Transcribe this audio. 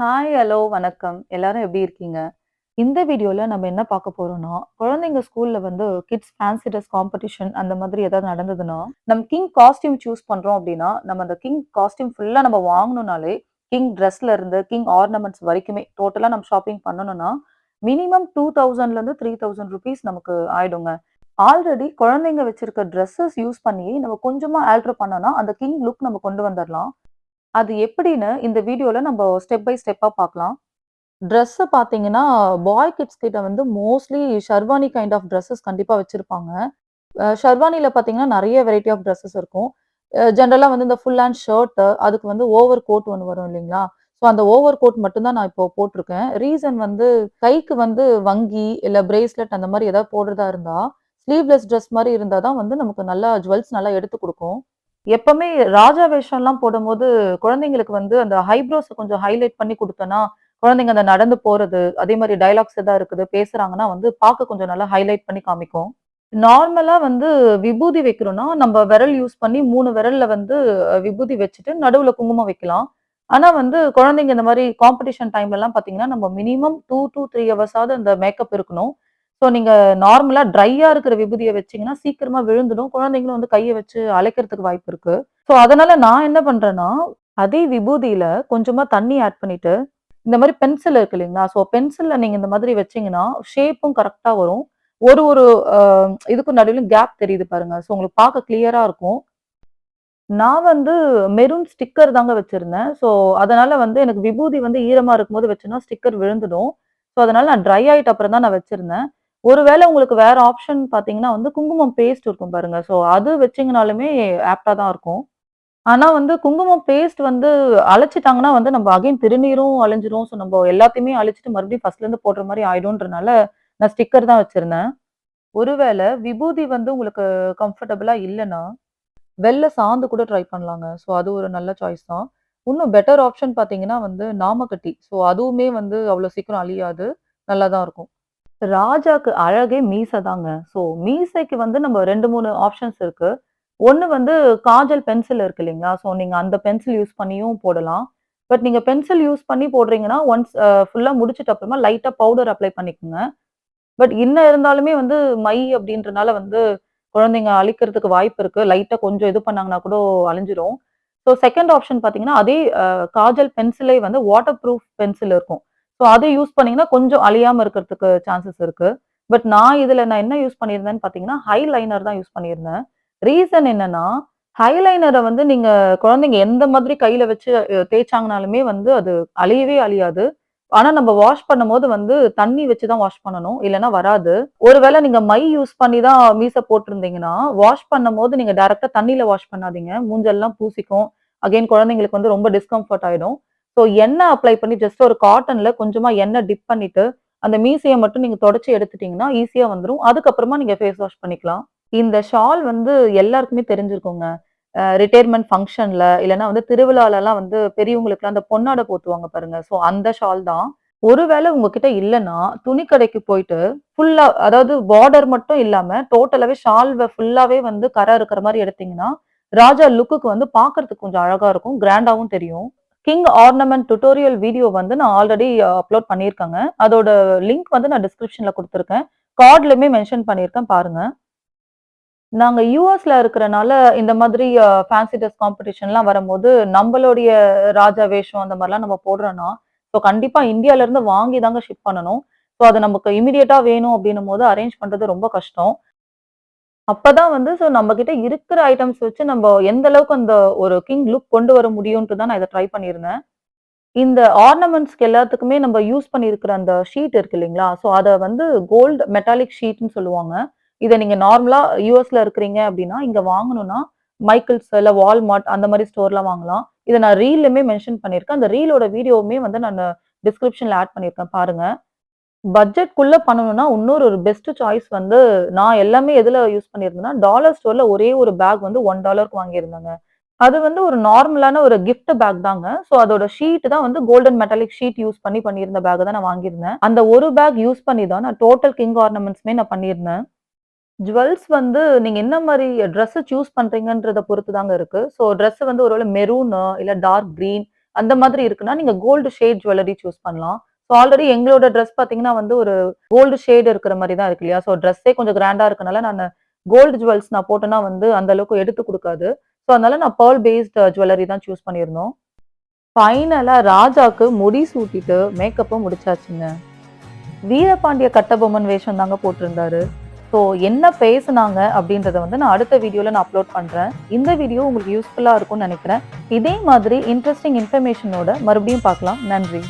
Hi, hello, வணக்கம். எல்லாரும் எப்படி இருக்கீங்க? இந்த வீடியோவில் நம்ம என்ன பார்க்க போறோம்னா, குழந்தைங்க ஸ்கூல்ல வந்து கிட்ஸ் ஃபேன்சி ட்ரெஸ் காம்படிஷன் அந்த மாதிரி ஏதாவது நடந்ததுன்னா, நம்ம கிங் காஸ்டியூம் சூஸ் பண்றோம் அப்படின்னா, நம்ம அந்த கிங் காஸ்டியூம் ஃபுல்லா நம்ம வாங்கணும்னாலே, கிங் ட்ரெஸ்ல இருந்து கிங் ஆர்னமெண்ட்ஸ் வரைக்குமே டோட்டலா நம்ம ஷாப்பிங் பண்ணணும்னா, மினிமம் டூ தௌசண்ட்ல இருந்து த்ரீ தௌசண்ட் ருபீஸ் நமக்கு ஆயிடுங்க. ஆல்ரெடி குழந்தைங்க வச்சிருக்க ட்ரெஸ்ஸஸ் யூஸ் பண்ணி நம்ம கொஞ்சமா ஆல்டர் பண்ணோம்னா, அந்த கிங் லுக் நம்ம கொண்டு வந்துடலாம் அது எப்படின்னு இந்த வீடியோல நம்ம ஸ்டெப் பை ஸ்டெப்பா பார்க்கலாம். ட்ரெஸ்ஸ பார்த்தீங்கன்னா, பாய் கிட்ஸ் கிட்ட வந்து mostly sherwani kind of dresses கண்டிப்பா வச்சிருப்பாங்க. அ பார்த்தீங்கன்னா, நிறைய வெரைட்டி ஆஃப் ட்ரெஸ்ஸஸ் இருக்கும். ஜென்ரலாக வந்து இந்த ஃபுல் ஹேண்ட் ஷர்ட் அதுக்கு வந்து ஓவர் கோட் ஒன்று வரும் இல்லைங்களா? ஸோ அந்த ஓவர் கோட் மட்டும்தான் நான் இப்போ போட்டிருக்கேன் ரீசன் வந்து கைக்கு வந்து வங்கி, இல்லை பிரேஸ்லெட் அந்த மாதிரி ஏதாவது போடுறதா இருந்தா, ஸ்லீவ்லெஸ் ட்ரெஸ் மாதிரி இருந்தால் தான் வந்து நமக்கு நல்லா ஜுவல்ஸ் நல்லா எடுத்து கொடுக்கும் எப்பவுமே ராஜா வேஷம்லாம் போடும்போது, குழந்தைங்களுக்கு வந்து அந்த ஹைப்ரோஸை கொஞ்சம் ஹைலைட் பண்ணி கொடுத்தோன்னா குழந்தைங்க அந்த நடந்து போறது, அதே மாதிரி டைலாக்ஸ் எதா இருக்குது, பேசுறாங்கன்னா வந்து பார்க்க கொஞ்சம் நல்லா ஹைலைட் பண்ணி காமிக்கும். நார்மலா வந்து விபூதி வைக்கிறோம்னா, நம்ம விரல் யூஸ் பண்ணி மூணு விரல்ல வந்து விபூதி வச்சுட்டு நடுவுல குங்குமம் வைக்கலாம். ஆனா வந்து குழந்தைங்க இந்த மாதிரி காம்படிஷன் டைம்லலாம் பார்த்தீங்கன்னா, நம்ம மினிமம் டூ டூ த்ரீ ஹவர்ஸாவது அந்த மேக்கப் இருக்கணும். ஸோ நீங்க நார்மலா ட்ரையா இருக்கிற விபூதியை வச்சீங்கன்னா, சீக்கிரமா விழுந்துடும். குழந்தைங்களும் வந்து கையை வச்சு அழைக்கிறதுக்கு வாய்ப்பு இருக்கு. ஸோ அதனால நான் என்ன பண்றேன்னா, அதே விபூதியில கொஞ்சமா தண்ணி ஆட் பண்ணிட்டு, இந்த மாதிரி பென்சில் இருக்கு இல்லைங்களா? ஸோ பென்சில்ல நீங்க இந்த மாதிரி வச்சீங்கன்னா, ஷேப்பும் கரெக்டாக வரும். ஒரு ஒரு இதுக்கும் நடுவிலும் கேப் தெரியுது பாருங்க. ஸோ உங்களுக்கு பார்க்க கிளியரா இருக்கும். நான் வந்து மெரூன் ஸ்டிக்கர் தாங்க வச்சிருந்தேன். ஸோ அதனால வந்து எனக்கு விபூதி வந்து ஈரமா இருக்கும்போது வச்சேன்னா, ஸ்டிக்கர் விழுந்துடும். ஸோ அதனால நான் ட்ரை ஆயிட்ட அப்புறம் தான் நான் வச்சிருந்தேன். ஒருவேளை உங்களுக்கு வேற ஆப்ஷன் பார்த்தீங்கன்னா வந்து குங்குமம் பேஸ்ட் இருக்கும் பாருங்க. ஸோ அது வச்சிங்கனாலுமே ஆப்டா தான் இருக்கும். ஆனா வந்து குங்குமம் பேஸ்ட் வந்து அழைச்சிட்டாங்கன்னா வந்து நம்ம அகைன் திருநீரும் அழிஞ்சிரும். ஸோ நம்ம எல்லாத்தையுமே அழிச்சிட்டு மறுபடியும் ஃபர்ஸ்ட்லேருந்து போடுற மாதிரி ஆயிடும்ன்றனால, நான் ஸ்டிக்கர் தான் வச்சிருந்தேன். ஒருவேளை விபூதி வந்து உங்களுக்கு கம்ஃபர்டபுளா இல்லைன்னா வெளில சாந்து கூட ட்ரை பண்ணலாங்க. ஸோ அது ஒரு நல்ல சாய்ஸ் தான். இன்னும் பெட்டர் ஆப்ஷன் பார்த்தீங்கன்னா வந்து நாமக்கட்டி. ஸோ அதுவுமே வந்து அவ்வளோ சீக்கிரம் அழியாது. நல்லா தான் இருக்கும். ராஜாக்கு அழகே மீசை தாங்க. ஸோ மீசைக்கு வந்து நம்ம 2, 3 ஆப்ஷன்ஸ் இருக்கு. ஒன்று வந்து காஜல் பென்சில் இருக்கு இல்லைங்களா? ஸோ நீங்கள் அந்த பென்சில் யூஸ் பண்ணியும் போடலாம். பட் நீங்கள் பென்சில் யூஸ் பண்ணி போடுறீங்கன்னா, ஒன்ஸ் ஃபுல்லாக முடிச்சிட்ட அப்புறமா லைட்டாக பவுடர் அப்ளை பண்ணிக்கோங்க. பட் என்ன இருந்தாலுமே வந்து மை அப்படின்றனால வந்து குழந்தைங்க அழிக்கிறதுக்கு வாய்ப்பு இருக்கு. லைட்டாக கொஞ்சம் இது பண்ணாங்கன்னா கூட அழிஞ்சிரும். ஸோ செகண்ட் ஆப்ஷன் பார்த்தீங்கன்னா, அதே காஜல் பென்சிலே வந்து வாட்டர் ப்ரூஃப் பென்சில் இருக்கும். ஸோ அதை யூஸ் பண்ணீங்கன்னா, கொஞ்சம் அழியாமல் இருக்கிறதுக்கு சான்சஸ் இருக்கு. பட் நான் இதில் நான் என்ன யூஸ் பண்ணியிருந்தேன்னு பார்த்தீங்கன்னா, ஹைலைனர் தான் யூஸ் பண்ணியிருந்தேன். ரீசன் என்னன்னா, ஹைலைனரை வந்து நீங்க குழந்தைங்க எந்த மாதிரி கையில வச்சு தேய்ச்சாங்கனாலுமே வந்து அது அழியவே அழியாது. ஆனா நம்ம வாஷ் பண்ணும்போது வந்து தண்ணி வச்சு தான் வாஷ் பண்ணணும். இல்லைன்னா வராது. ஒருவேளை நீங்க மை யூஸ் பண்ணி தான் மீச போட்டிருந்தீங்கன்னா, வாஷ் பண்ணும்போது நீங்க டேரெக்டாக தண்ணியில் வாஷ் பண்ணாதீங்க. மூஞ்செல்லாம் பூசிக்கும். அகைன் குழந்தைங்களுக்கு வந்து ரொம்ப டிஸ்கம்ஃபர்ட் ஆயிடும். ஸோ எண்ணெய் அப்ளை பண்ணி ஜஸ்ட் ஒரு காட்டனில் கொஞ்சமாக எண்ணெய் டிப் பண்ணிட்டு, அந்த மீசையை மட்டும் நீங்கள் தொடச்சி எடுத்துட்டீங்கன்னா, ஈஸியாக வந்துடும் அதுக்கப்புறமா நீங்கள் ஃபேஸ் வாஷ் பண்ணிக்கலாம். இந்த ஷால் வந்து எல்லாருக்குமே தெரிஞ்சிருக்கோங்க ரிட்டையர்மெண்ட் ஃபங்க்ஷனில் இல்லைன்னா வந்து திருவிழாலலாம் வந்து பெரியவங்களுக்குலாம் அந்த பொன்னாடை போத்துவாங்க பாருங்க. ஸோ அந்த ஷால் தான். ஒருவேளை உங்ககிட்ட இல்லைன்னா துணி கடைக்கு போயிட்டு ஃபுல்லா அதாவது பார்டர் மட்டும் இல்லாம டோட்டலாவே ஷால் ஃபுல்லாவே வந்து கரை இருக்கிற மாதிரி எடுத்தீங்கன்னா, ராஜா லுக்குக்கு வந்து பார்க்கறதுக்கு கொஞ்சம் அழகா இருக்கும். கிராண்டாவும் தெரியும். கிங் ஆர்னமெண்ட் டுட்டோரியல் வீடியோ வந்து நான் ஆல்ரெடி அப்லோட் uh, பண்ணியிருக்கேங்க. அதோட லிங்க் வந்து நான் டிஸ்கிரிப்ஷன்ல கொடுத்துருக்கேன் கார்ட்லயுமே மென்ஷன் பண்ணியிருக்கேன் பாருங்க. நாங்க யூஎஸ்ல இருக்கிறனால இந்த மாதிரி ஃபேன்சி ட்ரெஸ் காம்படிஷன்லாம் வரும்போது, நம்மளுடைய ராஜா வேஷம் அந்த மாதிரிலாம் நம்ம போடுறோம்னா, ஸோ கண்டிப்பா இந்தியால இருந்து வாங்கி தாங்க ஷிப் பண்ணணும். ஸோ அது நமக்கு இமிடியேட்டா வேணும் அப்படின்னும் போது அரேஞ்ச் பண்றது ரொம்ப கஷ்டம். அப்பதான் வந்து ஸோ நம்ம கிட்ட இருக்கிற ஐட்டம்ஸ் வச்சு நம்ம எந்த அளவுக்கு அந்த ஒரு கிங் லுக் கொண்டு வர முடியும்ட்டு தான் நான் இதை ட்ரை பண்ணியிருந்தேன். இந்த ஆர்னமெண்ட்ஸ்க்கு எல்லாத்துக்குமே நம்ம யூஸ் பண்ணியிருக்கிற அந்த ஷீட் இருக்கு இல்லைங்களா? ஸோ அதை வந்து கோல்டு மெட்டாலிக் ஷீட்னு சொல்லுவாங்க. இதை நீங்க நார்மலா யூஎஸ்ல இருக்கிறீங்க அப்படின்னா இங்க வாங்கணும்னா மைக்கிள்ஸ் இல்ல வால்மார்ட் அந்த மாதிரி ஸ்டோர்ல வாங்கலாம். இதை நான் ரீல்லுமே மென்ஷன் பண்ணியிருக்கேன். அந்த ரீலோட வீடியோவுமே வந்து நான் டிஸ்கிரிப்ஷன்ல ஆட் பண்ணியிருக்கேன் பாருங்க. பட்ஜெட்குள்ள பண்ணணும்னா, இன்னொரு ஒரு பெஸ்ட் சாய்ஸ் வந்து நான் எல்லாமே எதுல யூஸ் பண்ணியிருந்தேன்னா, டாலர் ஸ்டோர்ல ஒரே ஒரு பேக் வந்து $1க்கு வாங்கியிருந்தேங்க. அது வந்து ஒரு நார்மலான ஒரு கிஃப்ட் பேக் தாங்க. ஸோ அதோட ஷீட் தான் வந்து கோல்டன் மெட்டாலிக் ஷீட் யூஸ் பண்ணி பண்ணியிருந்த பேக் தான் நான் வாங்கியிருந்தேன். அந்த ஒரு பேக் யூஸ் பண்ணி தான் நான் டோட்டல் கிங் ஆர்னமெண்ட்ஸ்மே நான் பண்ணியிருந்தேன். ஜுவல்ஸ் வந்து நீங்க என்ன மாதிரி ட்ரெஸ் சூஸ் பண்றீங்கன்றத பொறுத்து தாங்க இருக்கு. ஸோ ட்ரெஸ் வந்து ஒருவேளை மெரூனு இல்ல டார்க் கிரீன் அந்த மாதிரி இருக்குன்னா நீங்க கோல்டு ஷேட் ஜுவல்லரி சூஸ் பண்ணலாம் ஸோ ஆல்ரெடி எங்களோட ட்ரெஸ் பார்த்தீங்கன்னா வந்து ஒரு கோல்டு ஷேடு இருக்கிற மாதிரி தான் இருக்கு இல்லையா? ஸோ ட்ரெஸ்ஸே கொஞ்சம் கிராண்டாக இருக்கனால நான் கோல்டு ஜுவல்ஸ் நான் போட்டேன்னா வந்து அந்த அளவுக்கு எடுத்து கொடுக்காது. ஸோ அதனால நான் பேர்ல் பேஸ்ட் ஜுவல்லரி தான் சூஸ் பண்ணியிருந்தோம். ஃபைனலாக ராஜாக்கு முடி சூட்டிட்டு மேக்கப்பும் முடிச்சாச்சுங்க. வீரபாண்டிய கட்டபொம்மன் வேஷம் தாங்க போட்டிருந்தாரு. ஸோ என்ன பேசுனாங்க அப்படின்றத வந்து நான் அடுத்த வீடியோவில் நான் அப்லோட் பண்ணுறேன் இந்த வீடியோ உங்களுக்கு யூஸ்ஃபுல்லாக இருக்கும்னு நினைக்கிறேன். இதே மாதிரி இன்ட்ரெஸ்டிங் இன்ஃபர்மேஷனோட மறுபடியும் பார்க்கலாம். நன்றி.